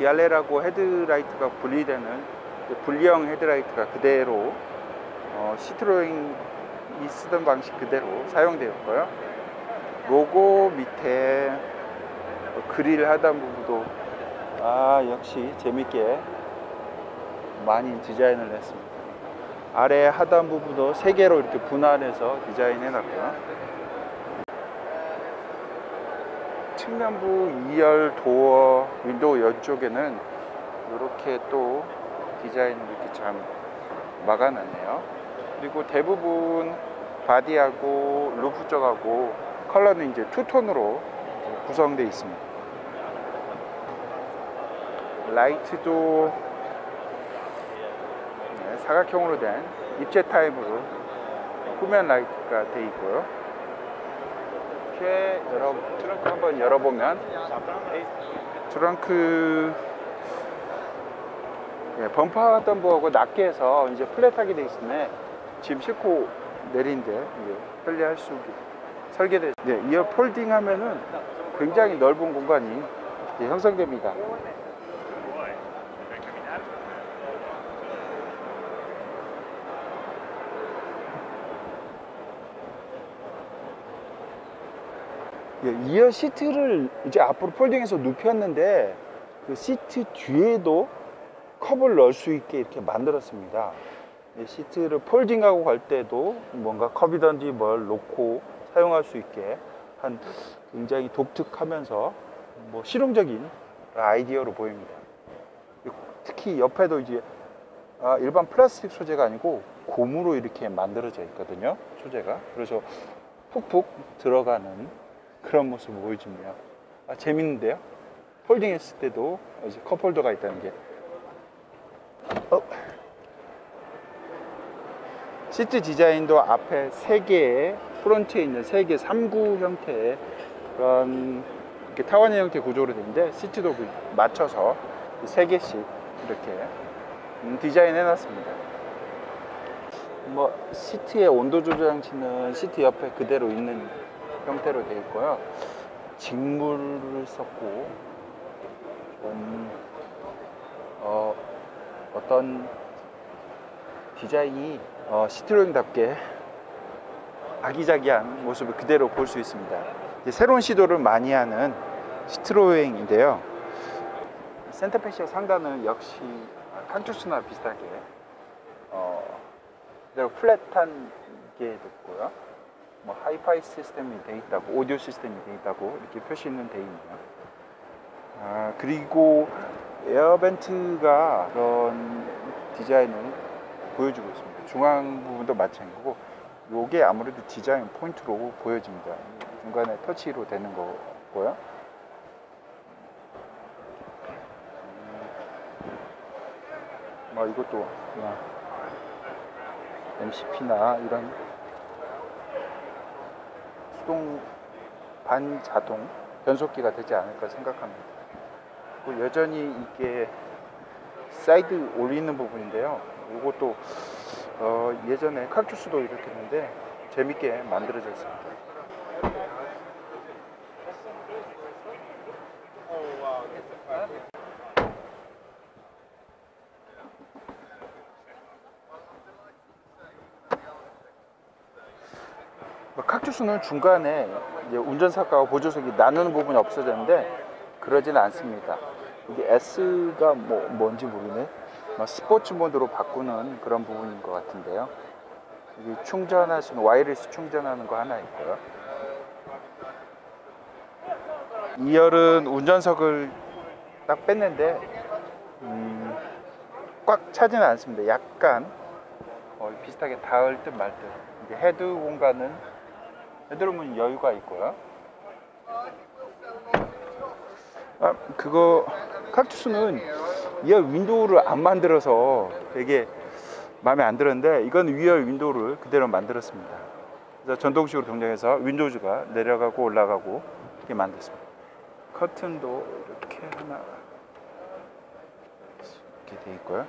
디알레라고 헤드라이트가 분리되는 그 분리형 헤드라이트가 그대로 어, 시트로잉이 쓰던 방식 그대로 사용되었고요. 로고 밑에 그릴 하단 부분도 아 역시 재밌게 많이 디자인을 했습니다. 아래 하단 부분도 세 개로 이렇게 분할해서 디자인해 놨고요. 측면부 2열 도어 윈도우 옆쪽에는 이렇게 또 디자인을 이렇게 잘 막아놨네요. 그리고 대부분 바디하고 루프 쪽하고 컬러는 이제 투톤으로 구성되어 있습니다. 라이트도 네, 사각형으로 된 입체 타입으로 후면 라이트가 되어 있고요. 이렇게 열어 트렁크 한번 열어보면 트렁크 예, 범퍼 덤브하고 낮게 해서 이제 플랫하게 되어 있으면 짐 싣고 내리는데 이게 편리할 수 있게 설계돼. 네, 이어 폴딩 하면은 굉장히 넓은 공간이 형성됩니다. 이어 시트를 이제 앞으로 폴딩해서 눕혔는데 그 시트 뒤에도 컵을 넣을 수 있게 이렇게 만들었습니다. 이 시트를 폴딩하고 갈 때도 뭔가 컵이든지 뭘 놓고 사용할 수 있게 한 굉장히 독특하면서 뭐 실용적인 아이디어로 보입니다. 특히 옆에도 이제 아, 일반 플라스틱 소재가 아니고 고무로 이렇게 만들어져 있거든요. 소재가. 그래서 푹푹 들어가는 그런 모습을 보여줍니다. 아, 재밌는데요? 폴딩 했을 때도 이제 컵홀더가 있다는 게. 어. 시트 디자인도 앞에 세 개의 프론트에 있는 세 개, 3구 형태의 그런 이렇게 타원의 형태 구조로 되는데 시트도 그 맞춰서 세 개씩 이렇게 음, 디자인 해놨습니다. 뭐 시트의 온도 조절 장치는 시트 옆에 그대로 있는 형태로 되어 있고요. 직물을 썼고 좀 어, 어떤 디자인이 어, 시트로잉답게 아기자기한 모습을 그대로 볼 수 있습니다. 새로운 시도를 많이 하는 시트로잉인데요. 센터페시아 상단은 역시 칸투스나 비슷하게 어, 그대로 플랫한 게 됐고요. 뭐 하이파이 시스템이 돼 있다고 오디오 시스템이 돼 있다고 이렇게 표시는 돼 있네요. 아 그리고 에어벤트가 그런 디자인을 보여주고 있습니다. 중앙 부분도 마찬가지고 요게 아무래도 디자인 포인트로 보여집니다. 중간에 터치로 되는 거고요. 음, 뭐 이것도 그냥 MCP나 이런 수동 반자동 변속기가 되지 않을까 생각합니다. 그리고 여전히 이게 사이드 올리는 부분인데요. 이것도 어 예전에 칵투스도 이렇게 했는데 재밌게 만들어져 있습니다. 칵투스는 중간에 운전석하고 보조석이 나누는 부분이 없어졌는데 그러지는 않습니다. 이게 S가 뭐 뭔지 모르네. 뭐 스포츠 모드로 바꾸는 그런 부분인 것 같은데요. 여기 충전하시는 와이어리스 충전하는 거 하나 있고요. 2열은 운전석을 딱 뺐는데 음, 꽉 차지는 않습니다. 약간 어, 비슷하게 닿을 듯 말 듯. 헤드 공간은 헤드룸은 여유가 있고요. 아, 그거 칵투스는 이어 윈도우를 안 만들어서 되게 마음에 안 들었는데 이건 위열 윈도우를 그대로 만들었습니다. 그래서 전동식으로 동작해서 윈도우즈가 내려가고 올라가고 이렇게 만들었습니다. 커튼도 이렇게 하나 이렇게 돼 있고요.